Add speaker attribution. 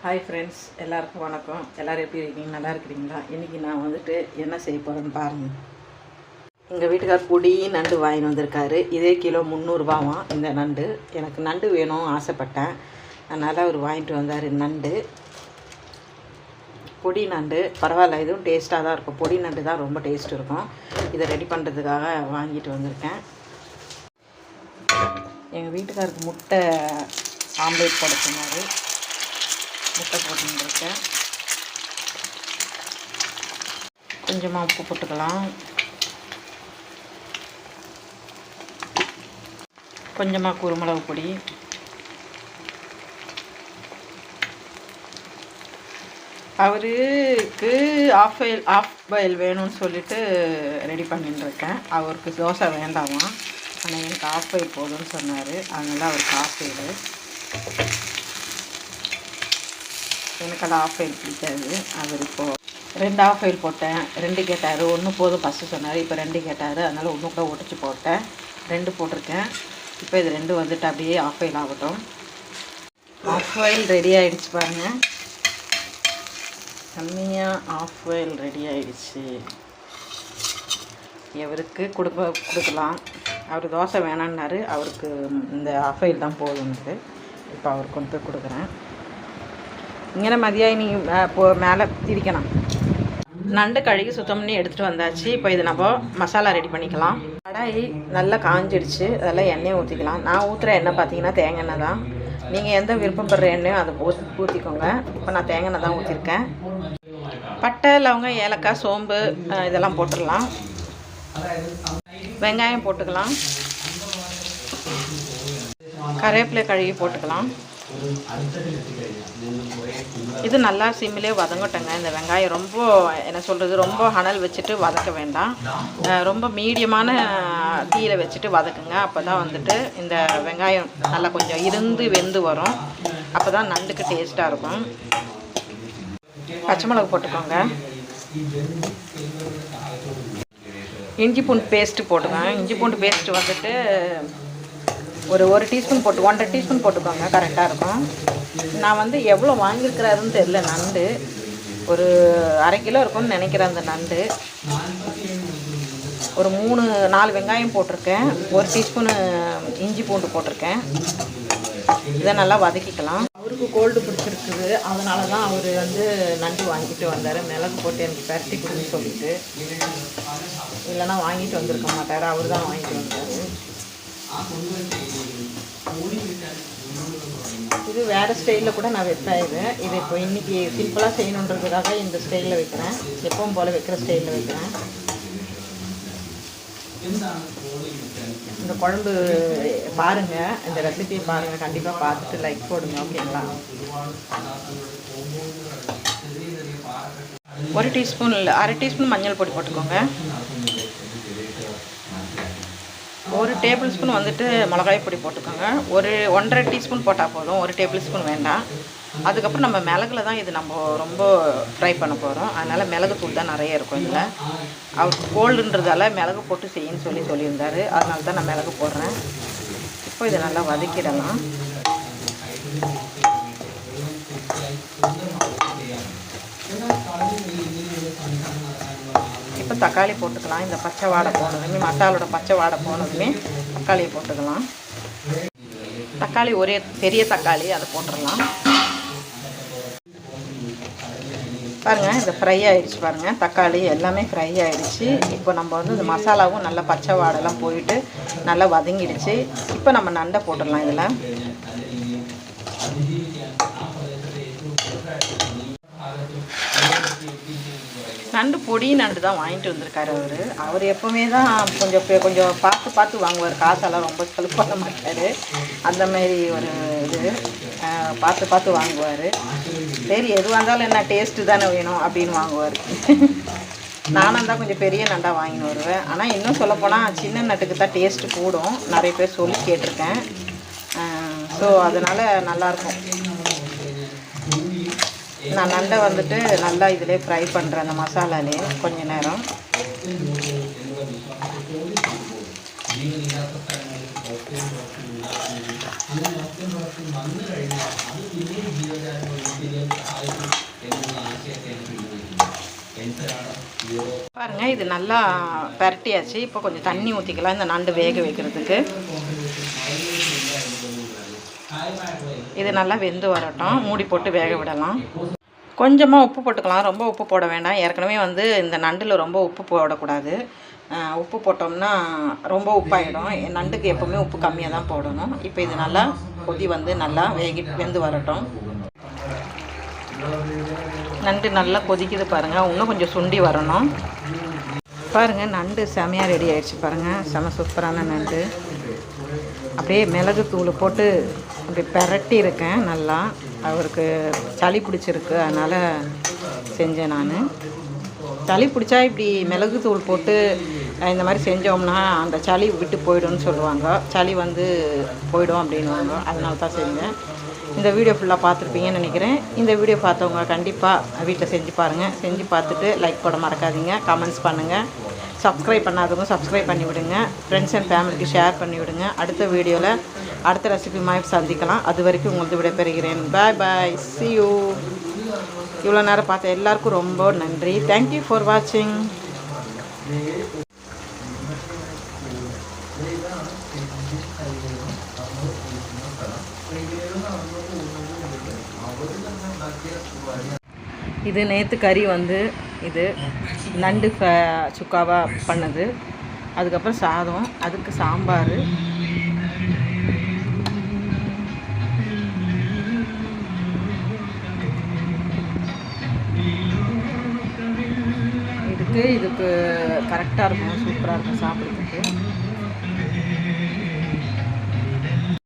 Speaker 1: Hi friends எல்லாருக்கும் வணக்கம். எல்லோரும் எப்படி இருக்கீங்க? நல்லா இருக்கிறீங்களா? இன்றைக்கி நான் வந்துட்டு என்ன செய்ய போகிறேன்னு பாருங்கள் எங்கள் வீட்டுக்கார் பொடி நண்டு வாங்கின்னு வந்திருக்காரு. இதே கிலோ முந்நூறுபாவாம் இந்த நண்டு. எனக்கு நண்டு வேணும் ஆசைப்பட்டேன். அதனால் அவர் வாங்கிட்டு வந்தார் நண்டு. பொடி நண்டு. பரவாயில்ல இதுவும் டேஸ்ட்டாக தான் இருக்கும். பொடி நண்டு தான் ரொம்ப டேஸ்ட் இருக்கும். இதை ரெடி பண்ணுறதுக்காக வாங்கிட்டு வந்திருக்கேன். எங்கள் வீட்டுக்காருக்கு முட்டை ஆம்லேட் போட சொன்னார். முட்டை போட்டுருக்கேன் கொஞ்சமாக உப்பு போட்டுக்கலாம். கொஞ்சமாக குருமிளகு பொடி. அவருக்கு ஆஃப் பாயில் ஆஃப் பாயில் வேணும்னு சொல்லிட்டு ரெடி பண்ணிட்டுருக்கேன் அவருக்கு தோசை வேண்டாமா? ஆனால் எனக்கு ஆஃப் பாயில் போதும்னு சொன்னார். அதனால் அவருக்கு ஆஃப் பாயில் எனக்கு அது ஆஃப் ஆயில் பிடிக்காது. அவர் இப்போது ரெண்டு ஆஃப் ஆயில் போட்டேன். ரெண்டு கேட்டார். ஒன்று போதும் ஃபஸ்ட்டு சொன்னார். இப்போ ரெண்டு கேட்டார். அதனால் ஒன்று கூட ஒட்டிச்சு போட்டேன். ரெண்டு போட்டிருக்கேன். இப்போ இது ரெண்டு வந்துட்டு அப்படியே ஆஃப் ஆயில் ஆகட்டும். ஆஃப் ஆயில் ரெடி ஆகிடுச்சு பாருங்கள் கம்மியாக ஆஃப் ஆயில் ரெடி ஆகிடுச்சு இவருக்கு கொடுக்க கொடுக்கலாம். அவர் தோசை வேணான்னாரு அவருக்கு இந்த ஆஃப் ஆயில் தான் போதும்னு இப்போ அவருக்கு கொண்டு போய் கொடுக்குறேன். இங்கே மதியம் நீ போ மேலே திரிக்கணும். நண்டு கழுகி சுத்தம் பண்ணி எடுத்துகிட்டு வந்தாச்சு. இப்போ இது நம்ம மசாலா ரெடி பண்ணிக்கலாம். கடாயி நல்லா காஞ்சிடுச்சு. அதெல்லாம் எண்ணெய் ஊற்றிக்கலாம் நான் ஊற்றுற எண்ணெய் பார்த்தீங்கன்னா தேங்காய் எண்ணெய் தான். நீங்கள் எந்த விருப்பப்படுற எண்ணெயும் அதை ஊ ஊற்றிக்கோங்க இப்போ நான் தேங்காய் எண்ணெய் தான் ஊற்றிருக்கேன் பட்டை லவங்க ஏலக்காய் சோம்பு இதெல்லாம் போட்டுடலாம். வெங்காயம் போட்டுக்கலாம். கருவேப்பிலை கழுகி போட்டுக்கலாம். இது நல்லா சிம்மிலே வதங்கட்டங்க. இந்த வெங்காயம் ரொம்ப என்ன சொல்கிறது ரொம்ப அனல் வச்சுட்டு வதக்க வேண்டாம். ரொம்ப மீடியமான தீயில் வச்சுட்டு வதக்குங்க. அப்போ தான் வந்துட்டு இந்த வெங்காயம் நல்லா கொஞ்சம் இருந்து வெந்து வரும். அப்போ தான் நண்டுக்கு டேஸ்ட்டாக இருக்கும். பச்சை மிளகு போட்டுக்கோங்க. இஞ்சி பூண்டு பேஸ்ட்டு போட்டுக்கோங்க. இஞ்சி பூண்டு பேஸ்ட்டு வந்துட்டு ஒரு ஒரு டீஸ்பூன் போட்டு ஒன்றரை டீஸ்பூன் போட்டுக்கோங்க. கரெக்டாக இருக்கும். நான் வந்து எவ்வளோ வாங்கியிருக்கிறாருன்னு தெரில நண்டு. ஒரு அரை கிலோ இருக்கும்னு நினைக்கிறேன் அந்த நண்டு. ஒரு மூணு நாலு வெங்காயம் போட்டிருக்கேன். ஒரு டீஸ்பூனு இஞ்சி பூண்டு போட்டிருக்கேன். இதை நல்லா வதக்கிக்கலாம். அவருக்கு கோல்டு பிடிச்சிருக்குது. அதனால தான் அவர் வந்து நண்டு வாங்கிட்டு வந்தார். மிளகு போட்டு எனக்கு பரட்டி கொடுன்னு சொல்லிட்டு. இல்லைன்னா வாங்கிட்டு வந்திருக்க மாட்டார். அவர் தான் வாங்கிட்டு வந்தார். இது வேறு ஸ்டைலில் கூட நான் வைப்பேன் இது. இது இப்போ இன்றைக்கி சிம்பிளாக செய்யணுன்றதுக்காக இந்த ஸ்டைலில் வைக்கிறேன். எப்பவும் போல் வைக்கிற ஸ்டைலில் வைக்கிறேன். இந்த குழம்பு பாருங்கள் இந்த ரெசிபி பாருங்கள் கண்டிப்பாக பார்த்துட்டு லைக் போடுங்க ஓகேங்களா? ஒரு டீஸ்பூன் இல்லை அரை டீஸ்பூன் மஞ்சள் பொடி போட்டுக்கோங்க. ஒரு டேபிள் ஸ்பூன் வந்துட்டு மிளகாய் பொடி போட்டுக்கோங்க. ஒரு ஒன்றரை டீஸ்பூன் போட்டால் போதும். ஒரு டேபிள் ஸ்பூன் வேண்டாம். அதுக்கப்புறம் நம்ம மிளகுல தான் இது நம்ம ரொம்ப ஃப்ரை பண்ண போகிறோம் அதனால் மிளகு தூள் தான் நிறைய இருக்கும் இதில். அவர் கோல்டுன்றதால மிளகு போட்டு செய்யுன்னு சொல்லி சொல்லியிருந்தார். அதனால தான் நான் மிளகு போடுறேன். இப்போ இதை நல்லா வதக்கிடலாம். இப்போ தக்காளி போட்டுக்கலாம். இந்த பச்சை வாடை போனதுமே மசாலோட பச்சை வாடை போனதுமே தக்காளியை போட்டுக்கலாம். தக்காளி ஒரே பெரிய தக்காளி அதை போட்டுடலாம். பாருங்கள் இது ஃப்ரை ஆகிடுச்சு பாருங்கள் தக்காளி எல்லாமே ஃப்ரை ஆகிடுச்சு இப்போ நம்ம வந்து இந்த மசாலாவும் நல்லா பச்சை வாடெல்லாம் போயிட்டு நல்லா வதங்கிடுச்சு. இப்போ நம்ம நண்டை போட்டுடலாம் இதில். நண்டு பொடி நண்டு தான் வாங்கிட்டு வந்திருக்காரு அவர். அவர் எப்போவுமே தான் கொஞ்சம் கொஞ்சம் பார்த்து பார்த்து வாங்குவார். காசெல்லாம் ரொம்ப செலவு பண்ண மாட்டார். அந்த மாதிரி ஒரு இது பார்த்து பார்த்து வாங்குவார். சரி எதுவாக இருந்தாலும் என்ன டேஸ்ட்டு தானே வேணும் அப்படின்னு வாங்குவார். நானும் தான் கொஞ்சம் பெரிய நண்டாக வாங்கின்னு வருவேன். ஆனால் இன்னும் சொல்லப்போனால் சின்ன நட்டுக்கு தான் டேஸ்ட்டு கூடும். நிறைய பேர் சொல்லி கேட்டிருக்கேன். ஸோ அதனால் நல்லாயிருக்கும் நான் நண்டை வந்துட்டு நல்லா இதிலே ஃப்ரை பண்ணுறேன் அந்த மசாலாலே கொஞ்ச நேரம். பாருங்கள் இது நல்லா பரட்டியாச்சு. இப்போ கொஞ்சம் தண்ணி ஊற்றிக்கலாம் இந்த நண்டு வேக வைக்கிறதுக்கு. இது நல்லா வெந்து வரட்டும். மூடி போட்டு வேக விடலாம். கொஞ்சமாக உப்பு போட்டுக்கலாம். ரொம்ப உப்பு போட வேண்டாம். ஏற்கனவே வந்து இந்த நண்டில் ரொம்ப உப்பு போடக்கூடாது. உப்பு போட்டோம்னா ரொம்ப உப்பாயிடும். நண்டுக்கு எப்போவுமே உப்பு கம்மியாக தான் போடணும். இப்போ இது நல்லா கொதி வந்து நல்லா வேகி வெந்து வரட்டும். நண்டு நல்லா கொதிக்குது பாருங்கள் இன்னும் கொஞ்சம் சுண்டி வரணும். பாருங்கள் நண்டு செமையாக ரெடி ஆயிடுச்சு பாருங்கள் செம சூப்பரான நண்டு. அப்படியே மிளகு தூள் போட்டு அப்படி பெரட்டி இருக்கேன் நல்லா. அவருக்கு சளி பிடிச்சிருக்கு அதனால் செஞ்சேன் நான். சளி பிடிச்சா இப்படி மிளகு தூள் போட்டு இந்த மாதிரி செஞ்சோம்னா அந்த சளி விட்டு போயிடும்னு சொல்லுவாங்க. சளி வந்து போயிடும் அப்படின்வாங்க அதனால தான் செஞ்சேன். இந்த வீடியோ ஃபுல்லாக பார்த்துருப்பீங்கன்னு நினைக்கிறேன். இந்த வீடியோ பார்த்தவங்க கண்டிப்பாக வீட்டில் செஞ்சு பாருங்கள் செஞ்சு பார்த்துட்டு லைக் போட மறக்காதீங்க. கமெண்ட்ஸ் பண்ணுங்கள் சப்ஸ்கிரைப் பண்ணாதவங்க சப்ஸ்கிரைப் பண்ணி விடுங்க ஃப்ரெண்ட்ஸ் அண்ட் ஃபேமிலிக்கு ஷேர் பண்ணி விடுங்க அடுத்த வீடியோவில் அடுத்த ரெசிபி மாதிரி சந்திக்கலாம். அது வரைக்கும் உங்களுக்கு விடைபெறுகிறேன். பாய் பாய் சி யூ இவ்வளோ நேரம் பார்த்த எல்லாருக்கும் ரொம்ப நன்றி. தேங்க்யூ ஃபார் வாட்சிங் இது நேற்று கறி வந்து இது நண்டு சுக்காவாக பண்ணது. அதுக்கப்புறம் சாதம் அதுக்கு சாம்பார். இதுக்கு இதுக்கு கரெக்டாக இருக்கும். சூப்பராக இருக்கும் சாப்பிடுறது